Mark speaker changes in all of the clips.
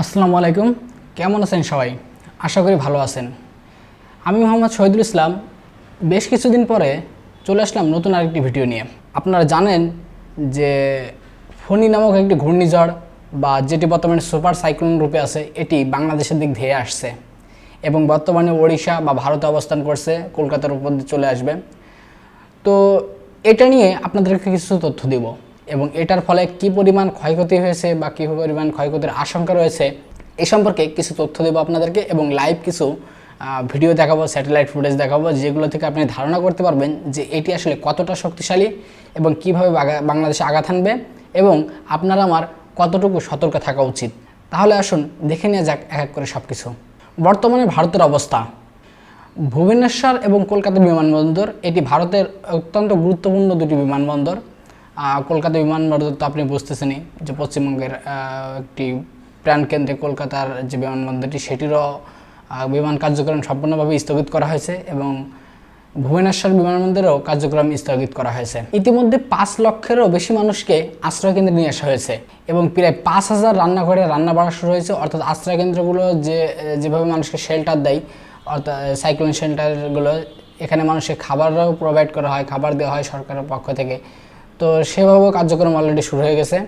Speaker 1: আসসালামু আলাইকুম। কেমন আছেন সবাই? আশা করি ভালো আছেন। আমি মোহাম্মদ শহীদুল ইসলাম। বেশ কিছুদিন পরে চলে আসলাম নতুন আরেকটি ভিডিও নিয়ে। আপনারা জানেন যে ফণি নামক একটি ঘূর্ণিঝড় বা যেটি বর্তমানে সুপার সাইক্লোন রূপে আছে, এটি বাংলাদেশের দিক ধেয়ে আসছে এবং বর্তমানে ওড়িশা বা ভারতে অবস্থান করছে, কলকাতার উপর চলে আসবে। তো এটা নিয়ে আপনাদেরকে কিছু তথ্য দিব। এবং এটার ফলে কি পরিমাণ ক্ষয়ক্ষতি হয়েছে বা কী পরিমাণ ক্ষয়ক্ষতির আশঙ্কা রয়েছে, এ সম্পর্কে কিছু তথ্য দেবো আপনাদেরকে এবং লাইভ কিছু ভিডিও দেখাবো স্যাটেলাইট ফুটেজ দেখাবো, যেগুলো থেকে আপনি ধারণা করতে পারবেন যে এটি আসলে কতটা শক্তিশালী এবং কীভাবে বাংলাদেশে আঘাত আনবে এবং আপনার আমার কতটুকু সতর্ক থাকা উচিত। তাহলে আসুন দেখে নেওয়া যাক এক এক করে সব কিছু বর্তমানে ভারতের অবস্থা। ভুবনেশ্বর এবং কলকাতা বিমানবন্দর, এটি ভারতের অত্যন্ত গুরুত্বপূর্ণ দুটি বিমানবন্দর। কলকাতা বিমানবন্দর তো আপনি বুঝতেছেনই যে পশ্চিমবঙ্গের একটি প্রাণকেন্দ্রে কলকাতার যে বিমানবন্দরটি, সেটিরও বিমান কার্যক্রম সম্পূর্ণভাবে স্থগিত করা হয়েছে এবং ভুবনেশ্বর বিমানবন্দরেও কার্যক্রম স্থগিত করা হয়েছে। ইতিমধ্যে পাঁচ লক্ষেরও বেশি মানুষকে আশ্রয়কেন্দ্রে নিয়ে আসা হয়েছে এবং প্রায় পাঁচ হাজার রান্নাঘরে রান্না বাড়া শুরু হয়েছে। অর্থাৎ আশ্রয়কেন্দ্রগুলো যে, যেভাবে মানুষকে শেল্টার দেয়, অর্থাৎ সাইক্লোন শেল্টারগুলো এখানে মানুষকে খাবারও প্রোভাইড করা হয়, খাবার দেওয়া হয় সরকারের পক্ষ থেকে। তো সেভাবেও কার্যক্রম অলরেডি শুরু হয়ে গেছে।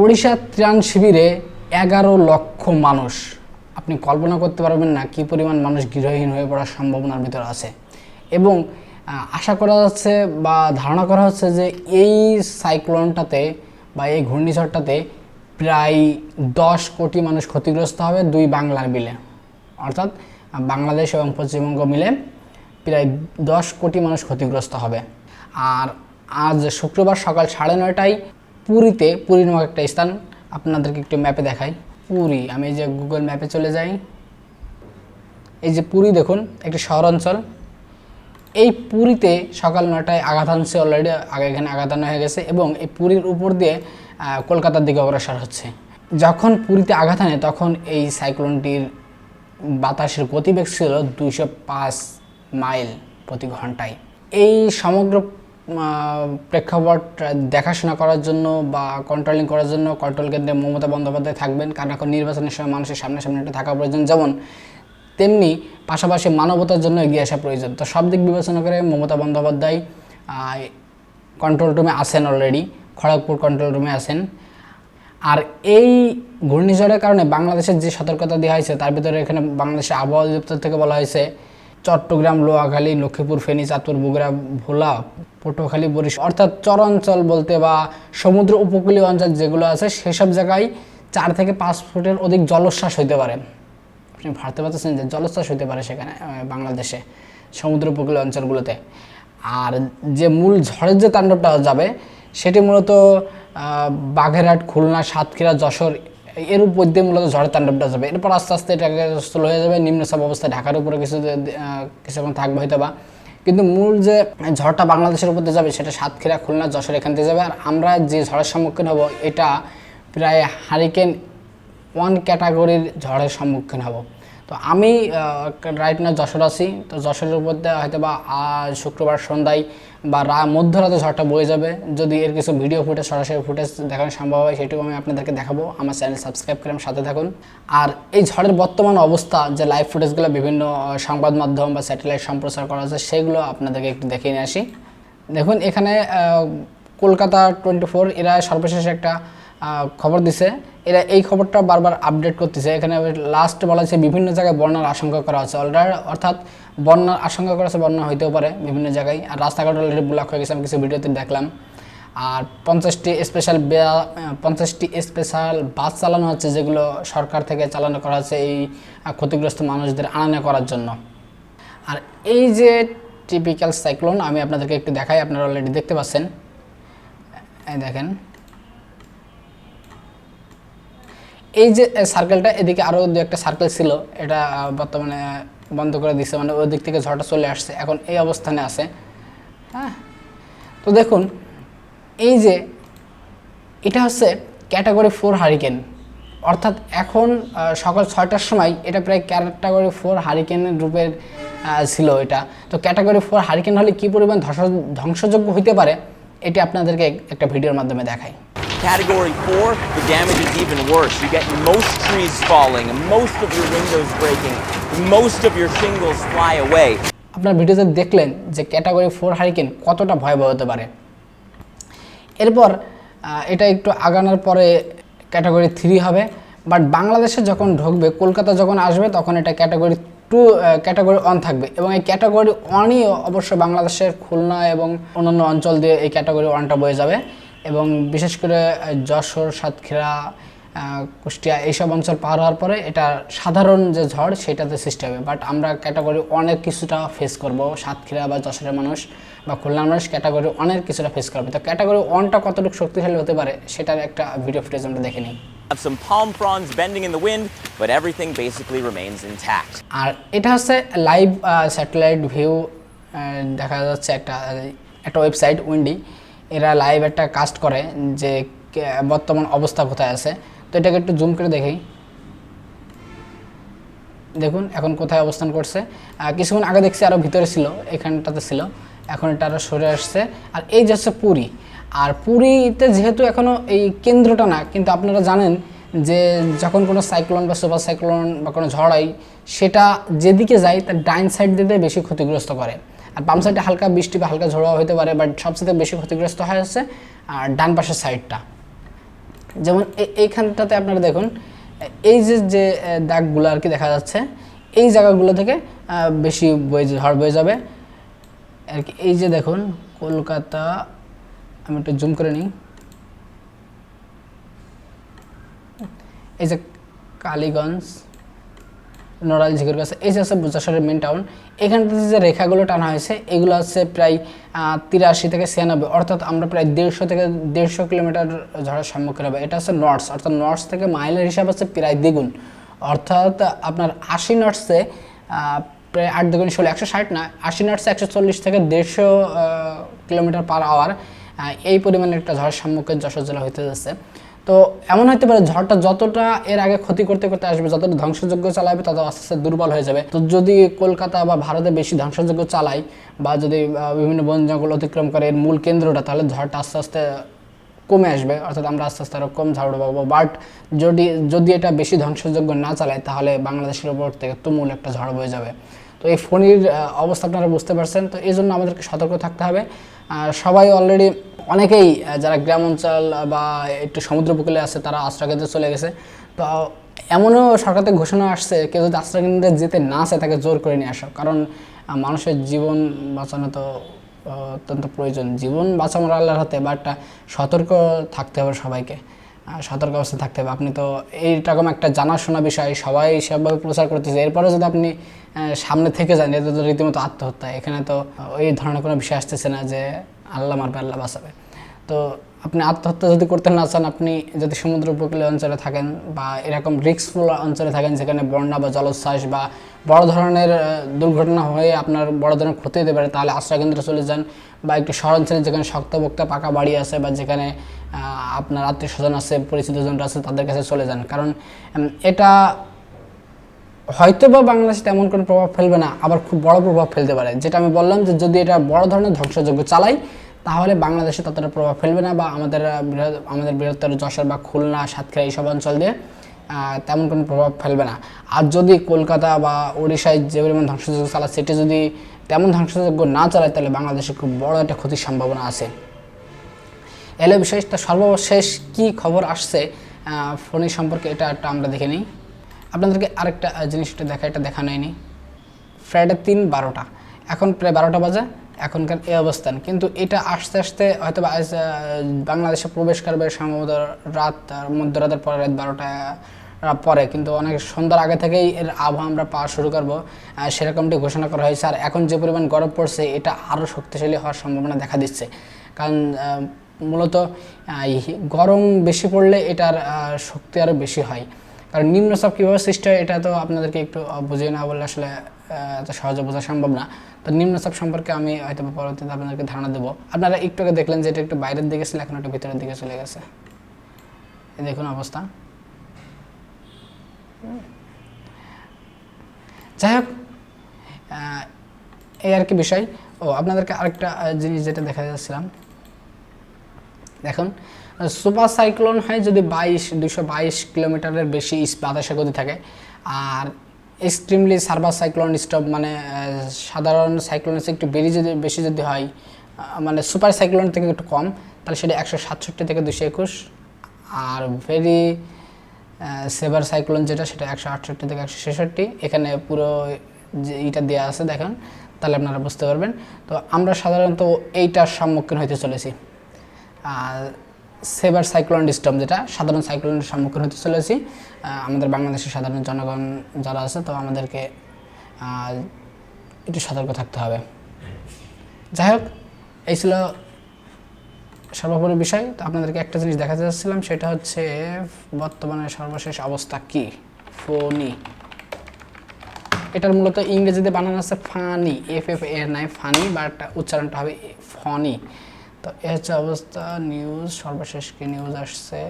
Speaker 1: ওড়িশা ত্রাণ শিবিরে এগারো লক্ষ মানুষ। আপনি কল্পনা করতে পারবেন না কী পরিমাণ মানুষ গৃহহীন হয়ে পড়ার সম্ভাবনার ভিতরে আছে। এবং আশা করা যাচ্ছে বা ধারণা করা হচ্ছে যে এই সাইক্লোনটাতে বা এই ঘূর্ণিঝড়টাতে প্রায় দশ কোটি মানুষ ক্ষতিগ্রস্ত হবে দুই বাংলার মিলে। অর্থাৎ বাংলাদেশ এবং পশ্চিমবঙ্গ মিলে প্রায় দশ কোটি মানুষ ক্ষতিগ্রস্ত হবে। আর আজ শুক্রবার সকাল সাড়ে নয়টায় পুরীতে, পুরী নামক একটা স্থান আপনাদেরকে একটু ম্যাপে দেখাই। পুরী, আমি এই যে গুগল ম্যাপে চলে যাই। এই যে পুরী দেখুন, একটি শহর অঞ্চল এই পুরীতে সকাল নটায় আঘাত আনছে অলরেডি আগে এখানে আঘাত হয়ে গেছে এবং এই পুরীর উপর দিয়ে কলকাতার দিকে অগ্রসর হচ্ছে। যখন পুরীতে আঘাত আনে তখন এই সাইক্লোনটির বাতাসের গতিবেগ ছিল দুইশো পাঁচ মাইল প্রতি ঘন্টায়। এই সমগ্র প্রেক্ষাপট দেখাশোনা করার জন্য বা কন্ট্রোলিং করার জন্য কন্ট্রোল কেন্দ্রে মমতা বন্দ্যোপাধ্যায় থাকবেন। কারণ এখন নির্বাচনের সময় মানুষের সামনাসামনি একটা থাকা প্রয়োজন। যেমন তেমনি পাশাপাশি মানবতার জন্য এগিয়ে আসা প্রয়োজন। তো সব দিক বিবেচনা করে মমতা বন্দ্যোপাধ্যায় কন্ট্রোল রুমে আছেন অলরেডি খড়গপুর কন্ট্রোল রুমে আছেন। আর এই ঘূর্ণিঝড়ের কারণে বাংলাদেশের যে সতর্কতা দেওয়া হয়েছে, তার ভিতরে এখানে বাংলাদেশের আবহাওয়া অধিদপ্তর থেকে বলা হয়েছে চট্টগ্রাম, লোয়াখালী, লক্ষ্মীপুর, ফেনী, চাঁদপুর, বগুড়া, ভোলা, পটুয়াখালী বরিশ অর্থাৎ চর অঞ্চল বলতে বা সমুদ্র উপকূলীয় অঞ্চল যেগুলো আছে সেসব জায়গায় চার থেকে পাঁচ ফুটের অধিক জলোচ্ছ্বাস হইতে পারে। আপনি ভাবতে পারতেছেন যে জলোচ্ছ্বাস হইতে পারে সেখানে বাংলাদেশে, সমুদ্র উপকূলীয় অঞ্চলগুলোতে। আর যে মূল ঝড়ের যে তাণ্ডবটা যাবে, সেটি মূলত বাঘেরহাট, খুলনা, সাতক্ষীরা, যশোর এর উপর দিয়ে মূলত ঝড়ের তাণ্ডবটা যাবে এরপর আস্তে আস্তে এটাকে স্থল হয়ে যাবে নিম্নচাপ অবস্থা ঢাকার উপরে কিছু কিছুক্ষণ থাকবে হয়তো বা। কিন্তু মূল যে ঝড়টা বাংলাদেশের উপর দিয়ে যাবে, সেটা সাতক্ষীরা, খুলনা, যশোর এখান থেকে যাবে। আর আমরা যে ঝড়ের সম্মুখীন হব, এটা প্রায় হারিকেন ওয়ান ক্যাটাগরির ঝড়ের সম্মুখীন হব। তো আমি রাইট না যশোর আছি। তো যশোরের উপর দিয়ে হয়তো বা শুক্রবার সন্ধ্যায় বা রা, মধ্যরাতে ঝড়টা বয়ে যাবে। যদি এর কিছু ভিডিও ফুটেজ সরাসরি ফুটেজ দেখানো সম্ভব হয়, সেটুকু আমি আপনাদেরকে দেখাবো। আমার চ্যানেল সাবস্ক্রাইব করে সাথে থাকুন। আর এই ঝড়ের বর্তমান অবস্থা, যে লাইভ ফুটেজগুলো বিভিন্ন সংবাদ মাধ্যম বা স্যাটেলাইট সম্প্রচার করা হচ্ছে, সেগুলো আপনাদেরকে একটু দেখিয়ে নিয়ে আসি। দেখুন, এখানে কলকাতা টোয়েন্টি ফোর এরা সর্বশেষ একটা খবর দিছে এরা এই খবরটা বারবার আপডেট করতেছে। এখানে লাস্ট বলা হচ্ছে বিভিন্ন জায়গায় বন্যার আশঙ্কা করা হচ্ছে। অলরেডি অর্থাৎ বন্যার আশঙ্কা করা হচ্ছে, বন্যা হইতেও পারে বিভিন্ন জায়গায়। আর রাস্তাঘাট অলরেডি ব্লক হয়ে গেছে, আমি কিছু ভিডিওতে দেখলাম। আর পঞ্চাশটি স্পেশাল পঞ্চাশটি স্পেশাল বাস চালানো হচ্ছে, যেগুলো সরকার থেকে চালানো করা হচ্ছে এই ক্ষতিগ্রস্ত মানুষদের আনানো করার জন্য। আর এই যে টিপিক্যাল সাইক্লোন আমি আপনাদেরকে একটু দেখাই, আপনারা অলরেডি দেখতে পাচ্ছেন। এই দেখেন। এই যে সার্কেলটা এদিকে আরও দু একটা সার্কেল ছিল, এটা বর্তমানে বন্ধ করে দিচ্ছে মানে ওই দিক থেকে ঝড়টা চলে আসছে, এখন এই অবস্থানে আছে। হ্যাঁ? তো দেখুন, এই যে, এটা হচ্ছে ক্যাটাগরি ফোর হারিকেন অর্থাৎ এখন সকাল ছয়টার সময় এটা প্রায় ক্যাটাগরি ফোর হারিকেনের রূপের ছিল এটা। তো ক্যাটাগরি ফোর হারিকেন হলে কী পরিমাণ ধ্বংস ধ্বংসযোগ্য হইতে পারে, এটি আপনাদেরকে একটা ভিডিওর মাধ্যমে দেখাই।
Speaker 2: Category 4, the damage is even worse. You get most trees falling, most of your windows breaking, most of your shingles fly away.
Speaker 1: আপনার ভিডিওতে দেখলেন যে ক্যাটাগরি ফোর হারিকেন কতটা ভয়াবহ হতে পারে এরপর এটা একটু আগানোর পরে ক্যাটাগরি থ্রি হবে বাট বাংলাদেশে যখন ঢুকবে কলকাতা যখন আসবে তখন এটা ক্যাটাগরি টু ক্যাটাগরি ওয়ান থাকবে এবং এই ক্যাটাগরি ওয়ানই অবশ্য বাংলাদেশের খুলনা এবং অন্যান্য অঞ্চল দিয়ে এই ক্যাটাগরি ওয়ানটা বয়ে যাবে এবং বিশেষ করে যশোর সাতক্ষীরা কুষ্টিয়া এইসব অঞ্চল পার হওয়ার পরে এটা সাধারণ যে ঝড় সেটাতে সৃষ্টি হবে। বাট আমরা ক্যাটাগরি অনেক কিছুটা ফেস করব। সাতক্ষীরা বা যশোরের মানুষ বা খুলনার মানুষ ক্যাটাগরি অনেক কিছুটা ফেস করবে। তো ক্যাটাগরি ওয়ানটা কতটুকু শক্তিশালী হতে পারে সেটার একটা ভিডিও ফুটেজ আমরা দেখে নিই।
Speaker 2: Some palm fronds bending in the wind, but everything basically remains intact.
Speaker 1: আর এটা হচ্ছে লাইভ স্যাটেলাইট ভিউ দেখা যাচ্ছে একটা একটা ওয়েবসাইট উইন্ডি এরা লাইভ একটা কাস্ট করে যে বর্তমান অবস্থা কোথায় আছে। তো এটাকে একটু জুম করে দেখি। দেখুন, এখন কোথায় অবস্থান করছে। কিছুক্ষণ আগে দেখছি আরও ভিতরে ছিল, এখানটাতে ছিল। এখন এটা আরও সরে আসছে। আর এই যে হচ্ছে পুরী। আর পুরীতে যেহেতু এখনও এই কেন্দ্রটা না, কিন্তু আপনারা জানেন যে যখন কোনো সাইক্লোন বা সুপার সাইক্লোন বা কোনো ঝড় হয়, সেটা যেদিকে যায়, তার ডাইন সাইড দিতে বেশি ক্ষতিগ্রস্ত করে। আর বাম সাইডে হালকা বৃষ্টি বা হালকা ঝোড়ো হতে পারে বাট সবচেয়ে বেশি ক্ষতিগ্রস্ত হয় হচ্ছে আর ডান পাশের সাইডটা যেমন এইখানটাতে আপনারা দেখুন, এই যে যে দাগগুলো আর কি দেখা যাচ্ছে, এই জায়গাগুলো থেকে বেশি বয়ে ঝড় বয়ে যাবে। আর কি এই যে দেখুন, কলকাতা, আমি একটু জুম করে নিই। এই যে কালীগঞ্জ নড়াইল ঝিকের কাছে। এই যে আছে যশোরের মেন টাউন এখানটাতে যে রেখাগুলো টানা হয়েছে, এগুলো হচ্ছে প্রায় তিরাশি থেকে ছিয়ানব্বই, অর্থাৎ আমরা প্রায় দেড়শো থেকে দেড়শো কিলোমিটার ঝড়ের সম্মুখীন হবে। এটা হচ্ছে নর্থস অর্থাৎ নর্থস থেকে মাইলের হিসাব হচ্ছে প্রায় দ্বিগুণ। অর্থাৎ আপনার আশি নর্থসে প্রায় আট দুগুণ ষোলো, একশো ষাট না, আশি নর্থসে একশো চল্লিশ থেকে দেড়শো কিলোমিটার পার আওয়ার এই পরিমাণে একটা ঝড়ের সম্মুখীন যশোর জেলা হইতে যাচ্ছে। তো এমন হতে পারে ঝড়টা যতটা এর আগে ক্ষতি করতে করতে আসবে, যতটা ধ্বংসযোগ্য চালাবে, তত আস্তে আস্তে দুর্বল হয়ে যাবে। তো যদি কলকাতা বা ভারতে বেশি ধ্বংসযোগ্য চালায় বা যদি বিভিন্ন বন জঙ্গল অতিক্রম করে এর মূল কেন্দ্রটা, তাহলে ঝড়টা আস্তে আস্তে কমে আসবে। অর্থাৎ আমরা আস্তে আস্তে আরও কম ঝড় পাবো বাট যদি যদি এটা বেশি ধ্বংসযোগ্য না চালায়, তাহলে বাংলাদেশের উপর থেকে তুমুল একটা ঝড় বয়ে যাবে। তো এই ফোনের অবস্থা আপনারা বুঝতে পারছেন। তো এই জন্য আমাদেরকে সতর্ক থাকতে হবে। সবাই অলরেডি অনেকেই যারা গ্রাম অঞ্চল বা একটু সমুদ্র উপকূলে আছে, তারা আশ্রয়কেন্দ্রে চলে গেছে। তো এমনও সরকার থেকে ঘোষণা আসছে, কেউ যদি আশ্রয়কেন্দ্রে যেতে না চায়, তাকে জোর করে নিয়ে আসো। কারণ মানুষের জীবন বাঁচানো তো অত্যন্ত প্রয়োজন। জীবন বাঁচানোর আল্লাহর হাতে, বা একটা সতর্ক থাকতে হবে সবাইকে। সতর্ক অবস্থায় থাকতে হবে। আপনি তো এইরকম একটা জানাশোনা বিষয়, সবাই সেভাবে প্রচার করতেছে। এরপরে যদি আপনি সামনে থেকে যান এটা তো রীতিমতো আত্মহত্যা। এখানে তো ওই ধরনের কোনো বিষয় আসতেছে না যে আল্লাহ মারবে, আল্লাহ বাঁচাবে। তো আপনি আত্মহত্যা যদি করতে না চান, আপনি যদি সমুদ্র উপকূলীয় অঞ্চলে থাকেন বা এরকম রিস্কফুল অঞ্চলে থাকেন যেখানে বন্যা বা জলোচ্ছ্বাস বা বড় ধরনের দুর্ঘটনা হয়ে আপনার বড় ধরনের ক্ষতি হতে পারে, তাহলে আশ্রয়কেন্দ্রে চলে যান বা একটু শহর অঞ্চলে যেখানে শক্তপোক্ত পাকা বাড়ি আছে বা যেখানে আপনার আত্মীয় স্বজন আছে, পরিচিত জনরা আছে, তাদের কাছে চলে যান। কারণ এটা হয়তো বা বাংলাদেশে তেমন কোনো প্রভাব ফেলবে না, আবার খুব বড় প্রভাব ফেলতে পারে। যেটা আমি বললাম যে যদি এটা বড় ধরনের ধ্বংসযোগ্য চালাই, তাহলে বাংলাদেশে ততটা প্রভাব ফেলবে না বা আমাদের আমাদের বৃহত্তর যশোর বা খুলনা, সাতক্ষীরা এইসব অঞ্চল দিয়ে তেমন কোনো প্রভাব ফেলবে না। আর যদি কলকাতা বা ওড়িশায় যে পরিমাণ ধ্বংসযোগ্য চালাচ্ছে সেটি যদি তেমন ধ্বংসযোগ্য না চালায়, তাহলে বাংলাদেশে খুব বড় একটা ক্ষতির সম্ভাবনা আছে। এলো বিষয়টা সর্বশেষ কি খবর আসছে ফোনের সম্পর্কে এটা একটা আমরা দেখে নিই। আপনাদেরকে আরেকটা আহ, জিনিসটা দেখা এটা দেখা নেয়নি। ফ্রাইডে তিন বারোটা। এখন প্রায় বারোটা বাজে এখনকার এই অবস্থান। কিন্তু এটা আস্তে আস্তে হয়তো বাংলাদেশে প্রবেশ করবে সম্ভবত রাত মধ্যরাতের পরে রাত বারোটা পরে। কিন্তু অনেক সন্ধ্যার আগে থেকেই এর আবহাওয়া আমরা পাওয়া শুরু করব। সেরকমটি ঘোষণা করা হয়েছে। আর এখন যে পরিমাণ গরম পড়ছে এটা আরও শক্তিশালী হওয়ার সম্ভাবনা দেখা দিচ্ছে। কারণ মূলত গরম বেশি পড়লে এটার শক্তি আরও বেশি হয়। কারণ নিম্নচাপ কীভাবে সৃষ্টি হয়, এটা তো আপনাদেরকে একটু বুঝিয়ে না বললে আসলে এত সহজে বোঝা সম্ভব না। তো নিম্নচাপ সম্পর্কে আমি হয়তো পরবর্তীতে আপনাদেরকে ধারণা দেবো। আপনারা একটু আগে দেখলেন যে এটা একটু বাইরের দিকে ছিল, এখন একটু ভিতরের দিকে চলে গেছে। দেখুন অবস্থা। যাই হোক এই আর কি বিষয়। ও, আপনাদেরকে আরেকটা জিনিস যেটা দেখা যাচ্ছিলাম দেখুন সুপার সাইক্লোন হয় যদি বাইশ দুশো বাইশ কিলোমিটারের বেশি বাতাসে গতি থাকে। আর এক্সট্রিমলি সার্ভার সাইক্লোন স্টপ মানে সাধারণ সাইক্লোনের একটু বেশি যদি বেশি যদি হয় মানে সুপার সাইক্লোন থেকে একটু কম, তাহলে সেটা একশো সাতষট্টি থেকে দুশো একুশ। আর ভেরি সেভার সাইক্লোন যেটা, সেটা একশো আটষট্টি থেকে একশো ছেষট্টি। এখানে পুরো যে এইটা দেওয়া আছে, দেখেন, তাহলে আপনারা বুঝতে পারবেন। তো আমরা সাধারণত এইটার সম্মুখীন হইতে চলেছি। সেভার সাইক্লোন ডিস্টার্ব যেটা সাধারণ সাইক্লোনের সম্মুখীন হতে চলেছি আমাদের বাংলাদেশের সাধারণ জনগণ যারা আছে, তো আমাদেরকে একটু সতর্ক থাকতে হবে। যাই হোক, এই ছিল সর্বোপরি বিষয়। তো আপনাদেরকে একটা জিনিস দেখাতে চাচ্ছিলাম সেটা হচ্ছে বর্তমানে সর্বশেষ অবস্থা কি? ফোনি। এটার মূলত ইংরেজিতে বানানো আছে ফানি এফ এফ এ নাই ফানি বাট উচ্চারণটা হবে ফনি। তো এ অবস্থা নিউজ সর্বশেষ কি নিউজ আসছে?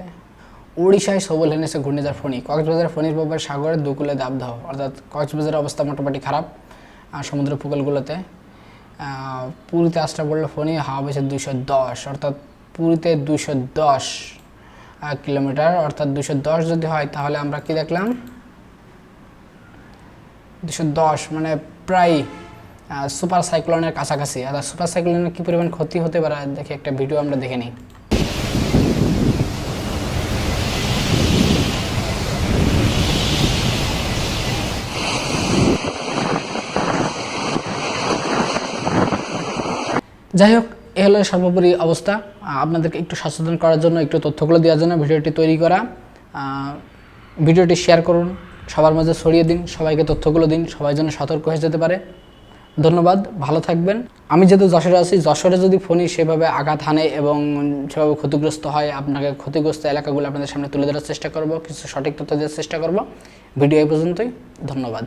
Speaker 1: উড়িষ্যায় সবল এনেছে ঘূর্ণিঝড় ফণি কক্সবাজার ফণির প্রভাবে সাগরের দুকুলে দাবদাহ অর্থাৎ কক্সবাজারের অবস্থা মোটামুটি খারাপ সমুদ্র উপকূলগুলোতে। পুরীতে আসটা পড়ল ফণি হাওয়া বেছে দুইশো দশ। অর্থাৎ পুরীতে দুইশো দশ কিলোমিটার। অর্থাৎ দুশো দশ যদি হয়, তাহলে আমরা কি দেখলাম? দুশো দশ মানে প্রায় সুপার সাইক্লোনের কাছাকাছি। আর সুপার সাইক্লোনের কী পরিমাণ ক্ষতি হতে পারে, দেখে একটা ভিডিও আমরা দেখে নিই। যাই হোক, এ হলো সর্বোপরি অবস্থা। আপনাদেরকে একটু সচেতন করার জন্য, একটু তথ্যগুলো দেওয়ার জন্য ভিডিওটি তৈরি করা। ভিডিওটি শেয়ার করুন, সবার মাঝে ছড়িয়ে দিন, সবাইকে তথ্যগুলো দিন, সবাই যেন সতর্ক হয়ে যেতে পারে। ধন্যবাদ, ভালো থাকবেন। আমি যেহেতু যশোরে আছি, যশোরে যদি ফোনই সেভাবে আঘাত হানে এবং সেভাবে ক্ষতিগ্রস্ত হয়, আপনাকে ক্ষতিগ্রস্ত এলাকাগুলো আপনাদের সামনে তুলে ধরার চেষ্টা করব, কিছু সঠিক তথ্য দেওয়ার চেষ্টা করব। ভিডিও এই পর্যন্তই, ধন্যবাদ।